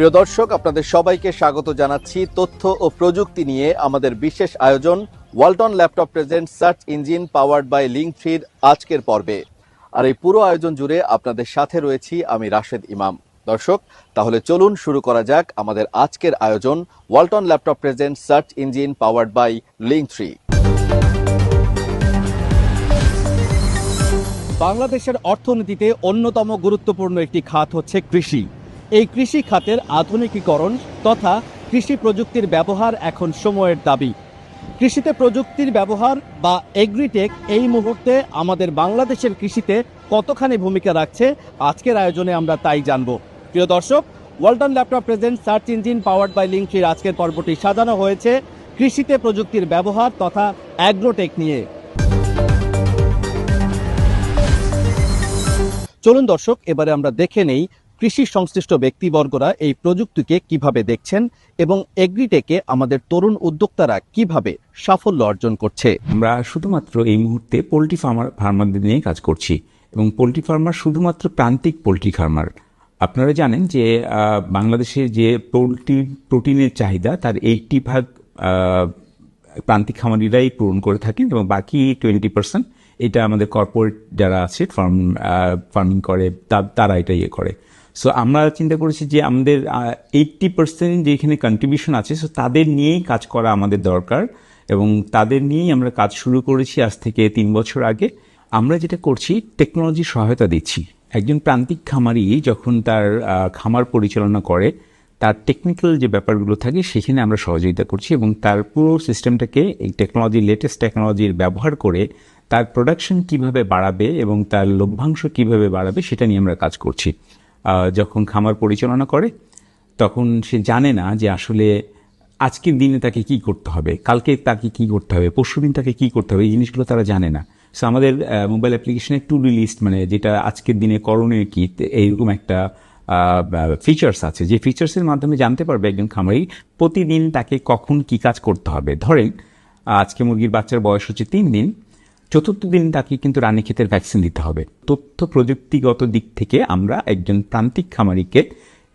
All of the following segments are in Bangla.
প্রিয় দর্শক, আপনাদের সবাইকে স্বাগত জানাচ্ছি তথ্য ও প্রযুক্তি নিয়ে আমাদের বিশেষ আয়োজন Walton laptop present search engine powered by link থ্রির আজকের পর্বে। আর এই পুরো আয়োজন জুড়ে আপনাদের সাথে রয়েছি আমি রাশেদ ইমাম। দর্শক, তাহলে চলুন শুরু করা যাক আমাদের আজকের আয়োজন Walton laptop present search engine powered by Link three. বাংলাদেশের অর্থনীতিতে অন্যতম গুরুত্বপূর্ণ একটি খাত হচ্ছে কৃষি। এই কৃষি খাতের আধুনিকীকরণ তথা কৃষি প্রযুক্তির ব্যবহার এখন সময়ের দাবি। কৃষিতে প্রযুক্তির ব্যবহার বা এগ্রিটেক এই মুহূর্তে আমাদের বাংলাদেশের কৃষিতে কতখানি ভূমিকা রাখছে আজকের আয়োজনে আমরা তাই জানব। প্রিয় দর্শক Walton laptop present search engine powered by লিঙ্কটির আজকের পর্বটি সাজানো হয়েছে কৃষিতে প্রযুক্তির ব্যবহার তথা অ্যাগ্রোটেক নিয়ে। চলুন দর্শক, এবারে আমরা দেখে নেই কৃষি সংশ্লিষ্ট ব্যক্তিবর্গরা এই প্রযুক্তিকে কীভাবে দেখছেন এবং এগ্রিটেকে আমাদের তরুণ উদ্যোক্তারা কীভাবে সাফল্য অর্জন করছে? আমরা শুধুমাত্র এই মুহূর্তে পোলট্রি ফার্মার, ফার্মারদের নিয়ে কাজ করছি এবং পোলট্রি ফার্মার শুধুমাত্র প্রান্তিক পোলট্রি ফার্মার। আপনারা জানেন যে বাংলাদেশে যে পোলট্রি প্রোটিনের চাহিদা, তার এইটটি ভাগ প্রান্তিক খামারিরাই পূরণ করে থাকেন এবং বাকি টোয়েন্টি পার্সেন্ট এটা আমাদের কর্পোরেট যারা আছে, ফার্ম ফার্মিং করে তারা এটা ইয়ে করে। সো আমরা চিন্তা করেছি যে আমাদের এইটটি পার্সেন্ট যেখানে কন্ট্রিবিউশন আছে সো তাদের নিয়েই কাজ করা আমাদের দরকার এবং তাদের নিয়েই আমরা কাজ শুরু করেছি আজ থেকে তিন বছর আগে। আমরা যেটা করছি টেকনোলজির সহায়তা দিচ্ছি। একজন প্রান্তিক খামারি যখন তার খামার পরিচালনা করে, তার টেকনিক্যাল যে ব্যাপারগুলো থাকে, সেখানে আমরা সহযোগিতা করছি এবং তার পুরো সিস্টেমটাকে এই টেকনোলজি লেটেস্ট টেকনোলজির ব্যবহার করে তার প্রোডাকশন কীভাবে বাড়াবে এবং তার লভ্যাংশ কীভাবে বাড়াবে, সেটা নিয়ে আমরা কাজ করছি। যখন খামার পরিচালনা করে, তখন সে জানে না যে আসলে আজকের দিনে তাকে কি করতে হবে, কালকে তাকে কি করতে হবে পরশুদিন তাকে কি করতে হবে, এই জিনিসগুলো তারা জানে না। সো আমাদের মোবাইল অ্যাপ্লিকেশনে টু ডু লিস্ট মানে যেটা আজকের দিনে করণীয় কি এইরকম একটা ফিচার্স আছে। যে ফিচার্সের মাধ্যমে জানতে পারবে একজন খামারি প্রতিদিন তাকে কখন কি কাজ করতে হবে। ধরেন আজকে মুরগির বাচ্চার বয়স হচ্ছে তিন দিন চতুর্থ দিন তাকে কিন্তু রানীক্ষেতের ভ্যাকসিন দিতে হবে। তথ্য প্রযুক্তিগত দিক থেকে আমরা একজন প্রান্তিক খামারিকে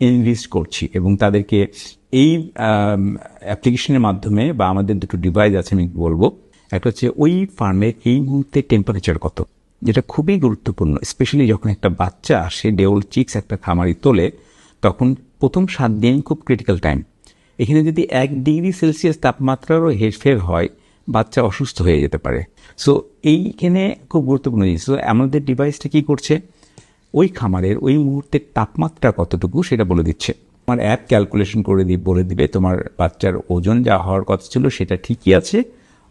ইনভেস্ট করছি এবং তাদেরকে এই অ্যাপ্লিকেশনের মাধ্যমে বা আমাদের দুটো ডিভাইস আছে আমি বলব। একটা হচ্ছে ওই ফার্মের এই মুহূর্তে টেম্পারেচার কত, যেটা খুবই গুরুত্বপূর্ণ স্পেশালি যখন একটা বাচ্চা আসে ডেউল চিক্স একটা খামারি তোলে, তখন প্রথম সাত দিন খুব ক্রিটিক্যাল টাইম এখানে যদি এক ডিগ্রি সেলসিয়াস তাপমাত্রারও হেরফের হয় বাচ্চা অসুস্থ হয়ে যেতে পারে। সো এইখানে খুব গুরুত্বপূর্ণ জিনিস। তো আমাদের ডিভাইসটা কী করছে? ওই খামারের ওই মুহূর্তের তাপমাত্রা কতটুকু সেটা বলে দিচ্ছে। আমার অ্যাপ ক্যালকুলেশন করে দিয়ে বলে দিবে তোমার বাচ্চার ওজন যা হওয়ার কথা ছিল সেটা ঠিকই আছে,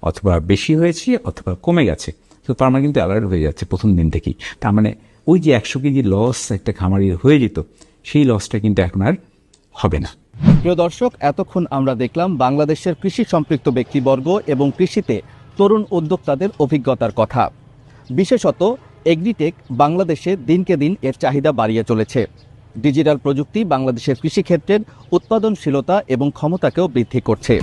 অথবা বেশি হয়েছে, অথবা কমে গেছে। তো ফার্মার কিন্তু অ্যালার্ট হয়ে যাচ্ছে প্রথম দিন থেকেই। তার মানে ওই যে একশো কেজি লস একটা খামারির হয়ে যেত, সেই লসটা কিন্তু এখন আর হবে না। প্রিয় দর্শক, এতক্ষণ আমরা দেখলাম বাংলাদেশের কৃষি সম্পৃক্ত ব্যক্তিবর্গ এবং কৃষিতে তরুণ উদ্যোক্তাদের অভিজ্ঞতার কথা। বিশেষত, এগ্রিটেক বাংলাদেশে দিনকে দিন এর চাহিদা বাড়িয়ে চলেছে। ডিজিটাল প্রযুক্তি বাংলাদেশের কৃষিক্ষেত্রের উৎপাদনশীলতা এবং ক্ষমতাকেও বৃদ্ধি করছে।